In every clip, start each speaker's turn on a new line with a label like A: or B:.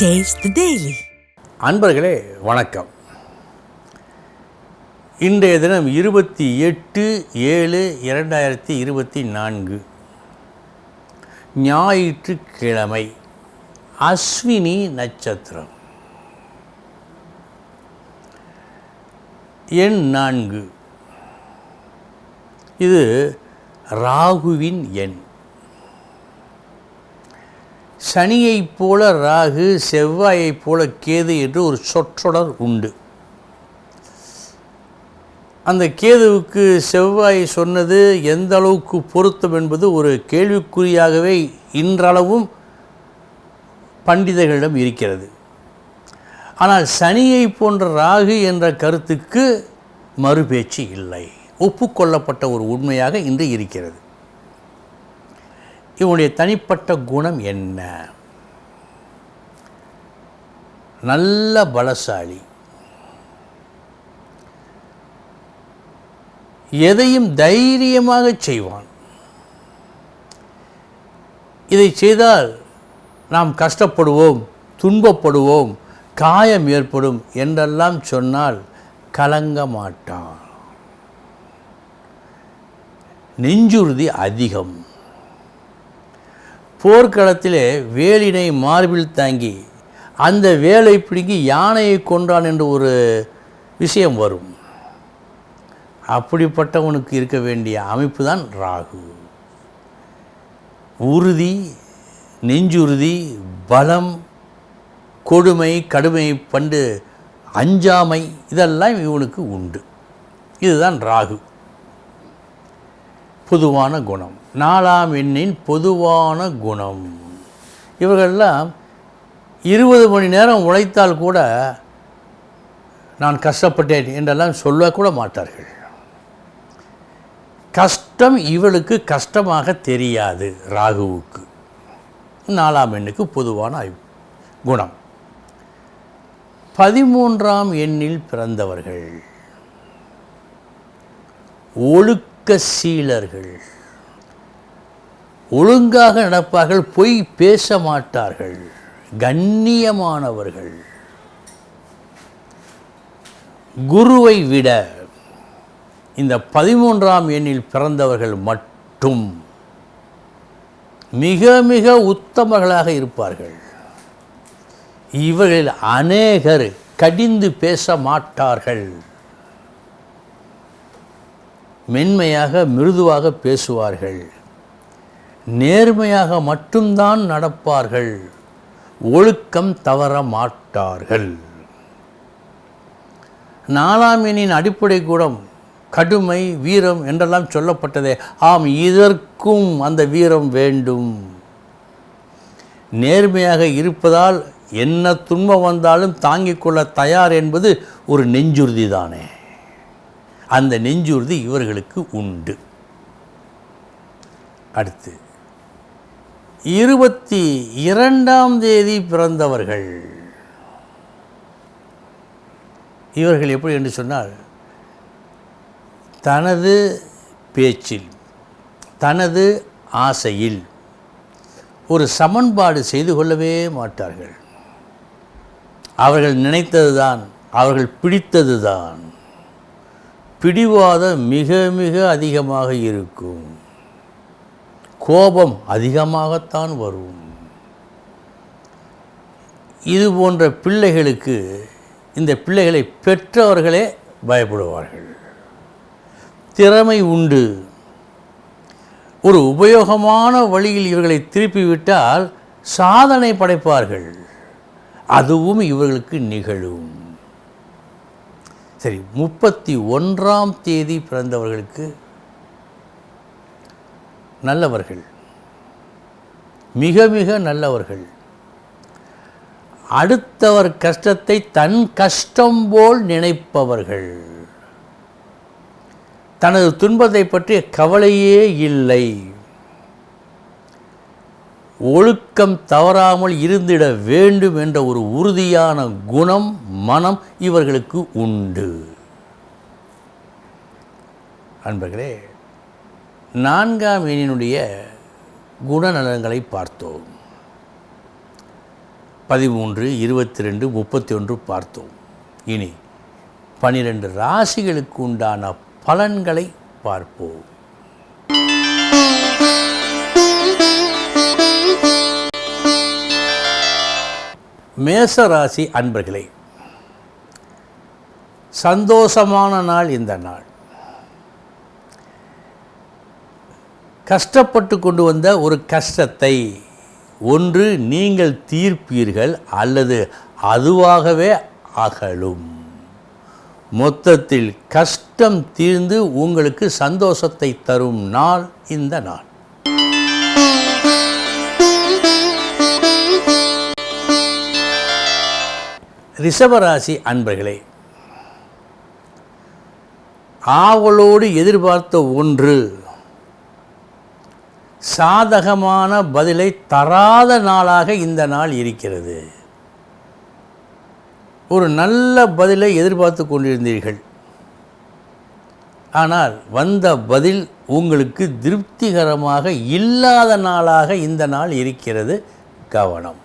A: Taste daily
B: அன்பர்களே வணக்கம். இன்றைய தினம் இருபத்தி எட்டு ஏழு இரண்டாயிரத்தி இருபத்தி நான்கு. ஞாயிற்றுக்கிழமை அஸ்வினி நட்சத்திரம். எண் நான்கு. இது ராகுவின் எண். சனியைப் போல ராகு செவ்வாயைப் போல கேது என்று ஒரு சொற்றொடர் உண்டு. அந்த கேதுவுக்கு செவ்வாய் சொன்னது எந்த அளவுக்கு பொருத்தம் என்பது ஒரு கேள்விக்குறியாகவே இன்றளவும் பண்டிதர்களிடம் இருக்கிறது. ஆனால் சனியை போன்ற ராகு என்ற கருத்துக்கு மறுபேச்சு இல்லை. ஒப்புக்கொள்ளப்பட்ட ஒரு உண்மையாக இன்று இருக்கிறது. இவனுடைய தனிப்பட்ட குணம் என்ன? நல்ல பலசாலி. எதையும் தைரியமாக செய்வான். இதை செய்தால் நாம் கஷ்டப்படுவோம் துன்பப்படுவோம் காயம் ஏற்படும் என்றெல்லாம் சொன்னால் கலங்க மாட்டான். நெஞ்சுறுதி அதிகம். போர்க்களத்திலே வேலினை மார்பில் தாங்கி அந்த வேலை பிடுங்கி யானையை கொன்றான் என்று ஒரு விஷயம் வரும். அப்படிப்பட்டவனுக்கு இருக்க வேண்டிய அமைப்பு தான் ராகு. உறுதி நெஞ்சுறுதி பலம் கொடுமை கடுமை பண்டு அஞ்சாமை இதெல்லாம் இவனுக்கு உண்டு. இதுதான் ராகு. பொதுவான குணம். நாலாம் எண்ணின் பொதுவான குணம். இவர்கள்லாம் இருபது மணி நேரம் உழைத்தால் கூட நான் கஷ்டப்பட்டேன் என்றெல்லாம் சொல்லக்கூட மாட்டார்கள். கஷ்டம் இவளுக்கு கஷ்டமாக தெரியாது ராகுவுக்கு. நாலாம் எண்ணுக்கு பொதுவான குணம். பதிமூன்றாம் எண்ணில் பிறந்தவர்கள். ஒழுக்க சீலர்கள். ஒழுங்காக நடப்பார்கள் பொய் பேச மாட்டார்கள் கண்ணியமானவர்கள். குருவை விட இந்த பதிமூன்றாம் எண்ணில் பிறந்தவர்கள் மட்டும் மிக மிக உத்தமர்களாக இருப்பார்கள். இவர்களில் அநேகர் கடிந்து பேச மாட்டார்கள் மென்மையாக மிருதுவாக பேசுவார்கள். நேர்மையாக மட்டும்தான் நடப்பார்கள். ஒழுக்கம் தவற மாட்டார்கள். நாலாம் அடிப்படை கூடம் கடுமை வீரம் என்றெல்லாம் சொல்லப்பட்டதே. ஆம் இதற்கும் அந்த வீரம் வேண்டும். நேர்மையாக இருப்பதால் என்ன துன்பம் வந்தாலும் தாங்கிக் கொள்ள தயார் என்பது ஒரு நெஞ்சுறுதி தானே. அந்த நெஞ்சுறுதி இவர்களுக்கு உண்டு. அடுத்து இருபத்தி இரண்டாம் தேதி பிறந்தவர்கள். இவர்கள் எப்படி என்று சொன்னால் தனது பேச்சில் தனது ஆசையில் ஒரு சமன்பாடு செய்து கொள்ளவே மாட்டார்கள். அவர்கள் நினைத்தது தான் அவர்கள் பிடித்தது தான் பிடிவாதம் மிக மிக அதிகமாக இருக்கும். கோபம் அதிகமாகத்தான் வரும். இது போன்ற பிள்ளைகளுக்கு இந்த பிள்ளைகளை பெற்றவர்களே பயப்படுவார்கள். திறமை உண்டு. ஒரு உபயோகமான வழியில் இவர்களை திருப்பிவிட்டால் சாதனை படைப்பார்கள். அதுவும் இவர்களுக்கு நிகழும். சரி முப்பத்தி ஒன்றாம் தேதி பிறந்தவர்களுக்கு நல்லவர்கள். மிக மிக நல்லவர்கள். அடுத்தவர் கஷ்டத்தை தன் கஷ்டம் போல் நினைப்பவர்கள். தனது துன்பத்தை பற்றிய கவலையே இல்லை. ஒழுக்கம் தவறாமல் இருந்திட வேண்டும் என்ற ஒரு உறுதியான குணம் மனம் இவர்களுக்கு உண்டு. அன்பர்களே நான்காம் எண்ணினுடைய குணநலன்களை பார்த்தோம். பதிமூன்று இருபத்தி ரெண்டு முப்பத்தி ஒன்று பார்த்தோம். இனி பனிரெண்டு ராசிகளுக்கு உண்டான பலன்களை பார்ப்போம். மேச ராசி அன்பர்களே சந்தோஷமான நாள் இந்த நாள். கஷ்டப்பட்டு கொண்டு வந்த ஒரு கஷ்டத்தை ஒன்று நீங்கள் தீர்ப்பீர்கள் அல்லது அதுவாகவே அகலும். மொத்தத்தில் கஷ்டம் தீர்ந்து உங்களுக்கு சந்தோஷத்தை தரும் நாள் இந்த நாள். ரிஷபராசி அன்பர்களே ஆவலோடு எதிர்பார்த்த ஒன்று சாதகமான பதிலை தராத நாளாக இந்த நாள் இருக்கிறது. ஒரு நல்ல பதிலை எதிர்பார்த்து கொண்டிருந்தீர்கள். ஆனால் வந்த பதில் உங்களுக்கு திருப்திகரமாக இல்லாத நாளாக இந்த நாள் இருக்கிறது. கவனம்.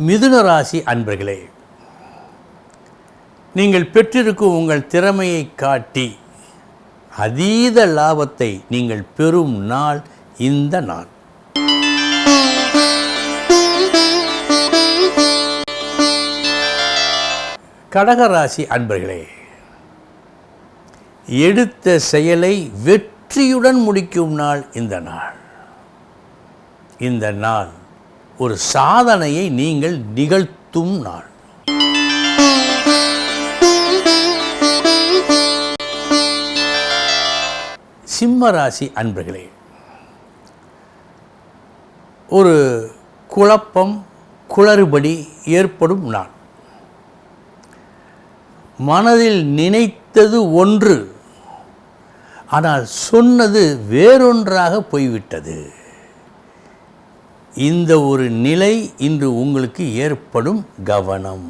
B: மிதுன ராசி அன்பர்களே நீங்கள் பெற்றிருக்கும் உங்கள் திறமையை காட்டி அதீத லாபத்தை நீங்கள் பெறும் நாள் இந்த நாள். கடகராசி அன்பர்களே எடுத்த செயலை வெற்றியுடன் முடிக்கும் நாள் இந்த நாள். இந்த நாள் ஒரு சாதனையை நீங்கள் நிகழ்த்தும் நாள். சிம்ம ராசி அன்பர்களே ஒரு குழப்பம் குளறுபடி ஏற்படும் நாள். மனதில் நினைத்தது ஒன்று ஆனால் சொன்னது வேறொன்றாக போய்விட்டது. இந்த ஒரு நிலை இன்று உங்களுக்கு ஏற்படும் கவனம்.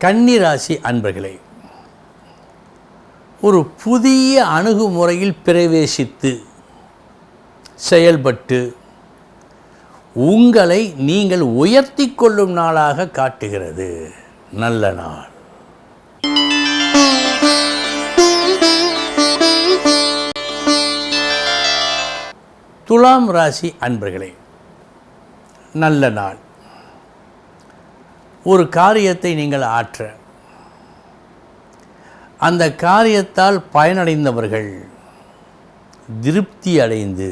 B: கன்னிராசி அன்பர்களே ஒரு புதிய அணுகுமுறையில் பிரவேசித்து செயல்பட்டு உங்களை நீங்கள் உயர்த்தி கொள்ளும் நாளாக காட்டுகிறது. நல்ல நாள். துலாம் ராசி அன்பர்களே நல்ல நாள். ஒரு காரியத்தை நீங்கள் ஆற்ற. அந்த காரியத்தால் பயனடைந்தவர்கள் திருப்தி அடைந்து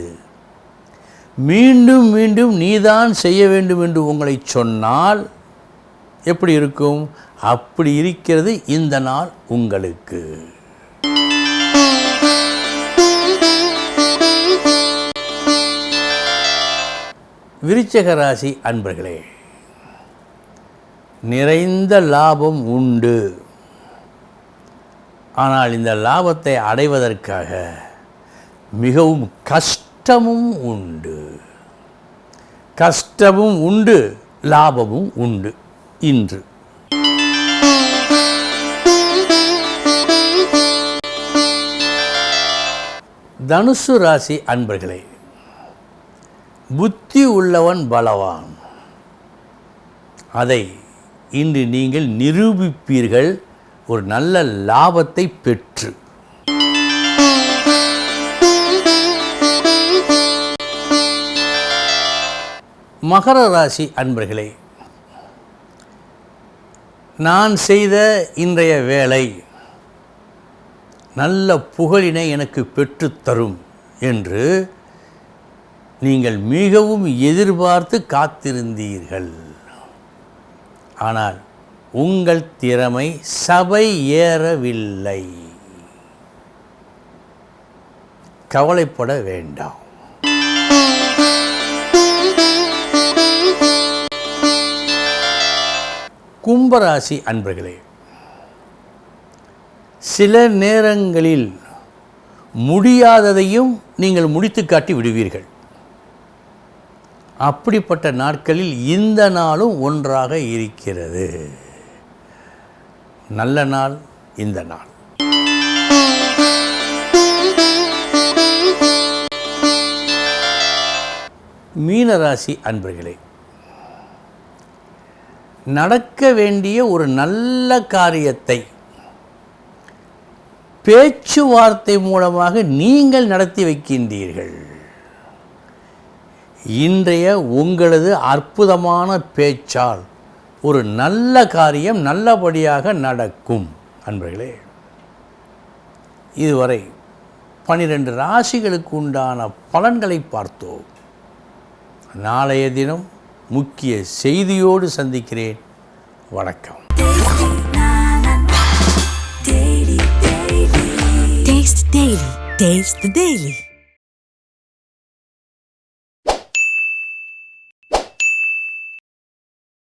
B: மீண்டும் மீண்டும் நீதான் செய்ய வேண்டும் என்று உங்களை சொன்னால் எப்படி இருக்கும்? அப்படி இருக்கிறது இந்த நாள் உங்களுக்கு. விருச்சக ராசி அன்பர்களே நிறைந்த லாபம் உண்டு. ஆனால் இந்த லாபத்தை அடைவதற்காக மிகவும் கஷ்டமும் உண்டு. கஷ்டமும் உண்டு லாபமும் உண்டு இன்று. தனுசு ராசி அன்பர்களே புத்தி உள்ளவன் பலவான். அதை இன்று நீங்கள் நிரூபிப்பீர்கள் ஒரு நல்ல லாபத்தை பெற்று. மகர ராசி அன்பர்களே நான் செய்த இன்றைய வேலை நல்ல புகழினை எனக்கு பெற்றுத்தரும் என்று நீங்கள் மிகவும் எதிர்பார்த்து காத்திருந்தீர்கள். ஆனால் உங்கள் திறமை சபை ஏறவில்லை. கவலைப்பட வேண்டாம். கும்பராசி அன்பர்களே சில நேரங்களில் முடியாததையும் நீங்கள் முடித்து காட்டி விடுவீர்கள். அப்படிப்பட்ட நாட்களில் இந்த நாளும் ஒன்றாக இருக்கிறது. நல்ல நாள் இந்த நாள். மீனராசி அன்பர்களே நடக்க வேண்டிய ஒரு நல்ல காரியத்தை பேச்சுவார்த்தை மூலமாக நீங்கள் நடத்தி வைக்கின்றீர்கள். இன்றைய உங்களது அற்புதமான பேச்சால் ஒரு நல்ல காரியம் நல்லபடியாக நடக்கும். அன்பர்களே இதுவரை பனிரெண்டு ராசிகளுக்கு உண்டான பலன்களை பார்த்தோம். நாளைய தினம் முக்கிய செய்தியோடு சந்திக்கிறேன். வணக்கம்.
A: Taste the Daily.